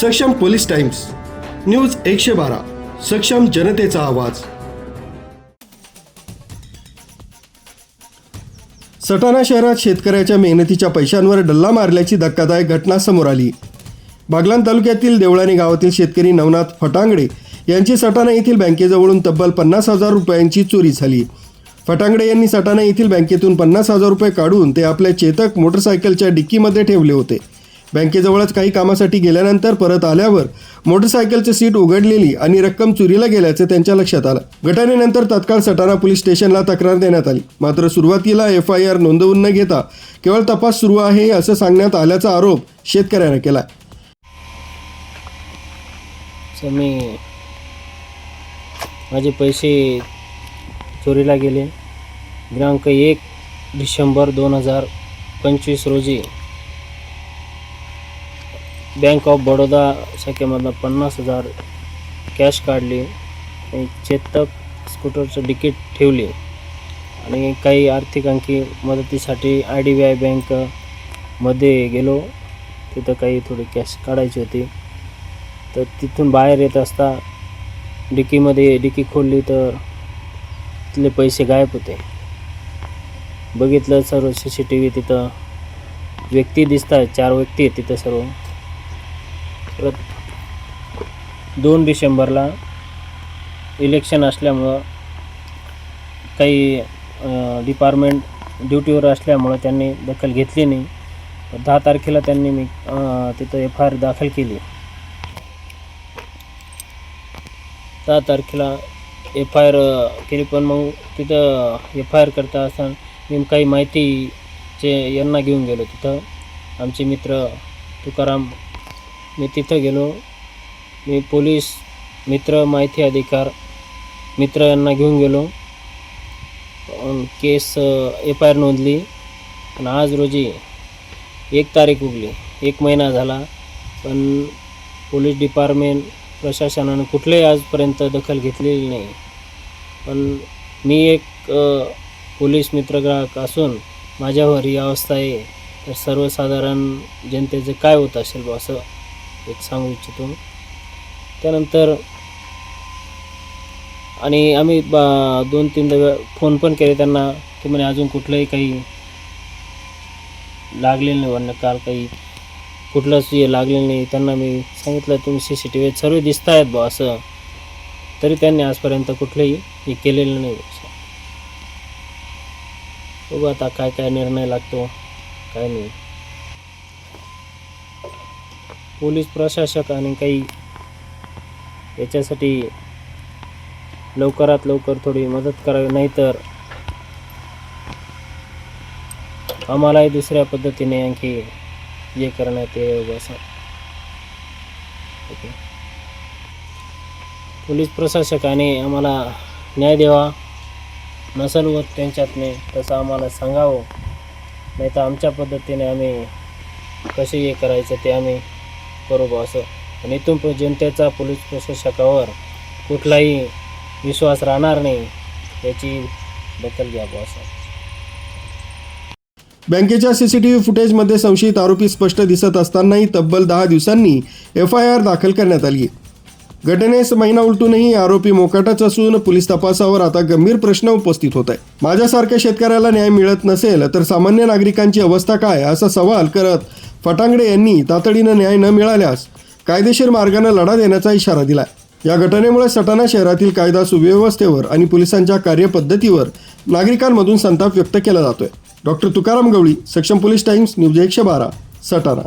सक्षम police times news एकशे बारा सक्षम जनतेचा आवाज. सटाणा शहरात शेतकऱ्याच्या मेहनतीच्या पैशांवर डल्ला मारल्याची धक्कादायक घटना समोर आली. बागलान तालुक्यातील देवळाणी गावातील शेतकरी नवनाथ फटांगडे यांची सटाणा येथील बँकेजवळून तब्बल पन्नास हजार रुपयांची चोरी झाली. फटांगडे यांनी सटाणा येथील बँकेतून पन्नास हजार रुपये काढून ते आपल्या चेतक मोटरसायकलच्या डिक्कीमध्ये ठेवले होते. बँकेजवळच काही कामासाठी गेल्यानंतर परत आल्यावर मोटरसायकलचे सीट उघडलेली आणि रक्कम चोरीला गेल्याचे त्यांच्या लक्षात आलं. घटनेनंतर तत्काळ सटाणा पोलीस स्टेशनला तक्रार देण्यात आली. मात्र सुरुवातीला एफ आय आर नोंदवून न घेता केवळ तपास सुरू आहे असं सांगण्यात आल्याचा आरोप शेतकऱ्यानं केला मी माझे पैसे चोरीला गेले. दिनांक एक डिसेंबर दोन हजार पंचवीस रोजी बँक ऑफ बडोदा शाखेमधनं पन्नास हजार कॅश काढली. आणि चेतक स्कूटरचं डिकीट ठेवली. आणि काही आर्थिक अंकी मदतीसाठी आय डी बी आय बँकमध्ये गेलो. तिथं काही थोडी कॅश काढायची होती. तर तिथून बाहेर येत असता डिकीमध्ये डिकी खोलली तर तिथले पैसे गायब होते. बघितलं सर्व सी सी टी व्ही तिथं व्यक्ती दिसत आहेत चार व्यक्ती आहेत तिथं सर्व. परत दोन डिसेंबरला इलेक्शन असल्यामुळं काही डिपार्टमेंट ड्युटीवर असल्यामुळं त्यांनी दखल घेतली नाही. दहा तारखेला त्यांनी मी तिथं एफ आय आर दाखल केली. दहा तारखेला एफ आय आर केली पण मग तिथं एफ आय आर करता असताना मी काही माहितीचे यांना घेऊन गेलो तिथं. आमचे मित्र तुकाराम मी तिथं गेलो. मी पोलीस मित्र माहिती अधिकार मित्र यांना घेऊन गेलो. केस एफ आय आर नोंदली. आणि आज रोजी एक तारीख उगली एक महिना झाला. पण पोलीस डिपार्टमेंट प्रशासनानं कुठलेही आजपर्यंत दखल घेतलेली नाही. पण मी एक अ, पोलीस मित्रग्राहक असून माझ्यावर ही अवस्था आहे. तर सर्वसाधारण जनतेचं काय होत असेल बा असं एक सांगू इच्छितो त्यानंतर आणि आम्ही बा दोन तीनदा वेळा फोन पण केले त्यांना की म्हणे अजून कुठलंही काही लागलेलं नाही म्हणणं काल काही कुठलंच हे लागलेलं नाही. त्यांना मी सांगितलं तुम्ही सी सी टी व्ही सर्व दिसत आहेत बा असं. तरी त्यांनी आजपर्यंत कुठलंही हे केलेलं नाही असं. बघू आता काय काय निर्णय लागतो काय नाही. पोलीस प्रशासक आणि काही याच्यासाठी लवकरात लवकर थोडी मदत करावी नाहीतर आम्हालाही दुसऱ्या पद्धतीने आणखी हे करण्यात येईल असं. ओके. पोलीस प्रशासकाने आम्हाला न्याय द्यावा. नसल होत त्यांच्यातने तसं आम्हाला सांगावं. नाही तर आमच्या पद्धतीने आम्ही कसे हे करायचं ते आम्ही करू बा असं. आणि इथून पुढे जनतेचा पोलीस प्रशासकावर कुठलाही विश्वास राहणार नाही याची दखल घ्या बा असं. बँकेच्या सीसीटीव्ही फुटेजमध्ये संशयित आरोपी स्पष्ट दिसत असतानाही तब्बल दहा दिवसांनी एफ आय आर दाखल करण्यात आली घटनेस महिना उलटूनही आरोपी मोकाटाच असून पोलीस तपासावर आता गंभीर प्रश्न उपस्थित होत आहे माझ्यासारख्या शेतकऱ्याला न्याय मिळत नसेल तर सामान्य नागरिकांची अवस्था काय? असा सवाल करत फटांगडे यांनी तातडीनं न्याय न मिळाल्यास कायदेशीर मार्गानं लढा देण्याचा इशारा दिला या घटनेमुळे सटाणा शहरातील कायदा सुव्यवस्थेवर आणि पोलिसांच्या कार्यपद्धतीवर नागरिकांमधून संताप व्यक्त केला जातोय. डॉक्टर तुकाराम गवळी सक्षम पोलीस टाइम्स न्यूज एकशे बारा सटाणा.